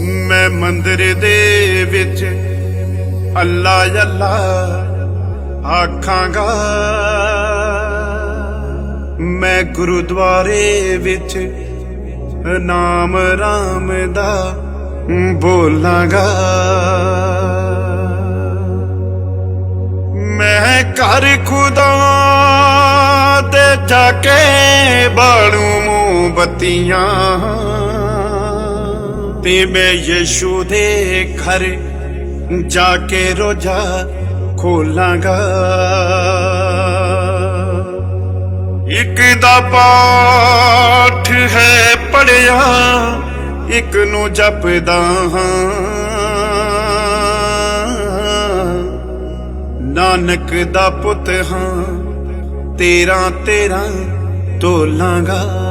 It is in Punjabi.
ਮੈਂ ਮੰਦਰ ਦੇ ਵਿੱਚ ਅੱਲਾ ਅੱਲਾ ਆਖਾਂਗਾ। ਮੈਂ ਗੁਰਦੁਆਰੇ ਵਿੱਚ ਨਾਮ ਰਾਮ ਦਾ ਬੋਲਾਂਗਾ। ਮੈਂ ਘਰ ਖੁਦਾ ਤੇ ਜਾ ਕੇ ਬਾਲੂ ਮੋਮਬਤੀਆਂ। ਤੇ ਮੈਂ ਯਿਸੂ ਦੇ ਘਰ ਜਾ ਕੇ ਰੋਜਾ ਖੋਲਾਂਗਾ। ਇੱਕ ਦਾ ਪਾਠ ਹੈ ਪੜਿਆ ਇੱਕ ਨੂੰ ਜਪਦਾ ਹਾਂ। ਨਾਨਕ ਦਾ ਪੁੱਤ ਹਾਂ, ਤੇਰਾ ਤੇਰਾ ਤੋਲਾਂਗਾ।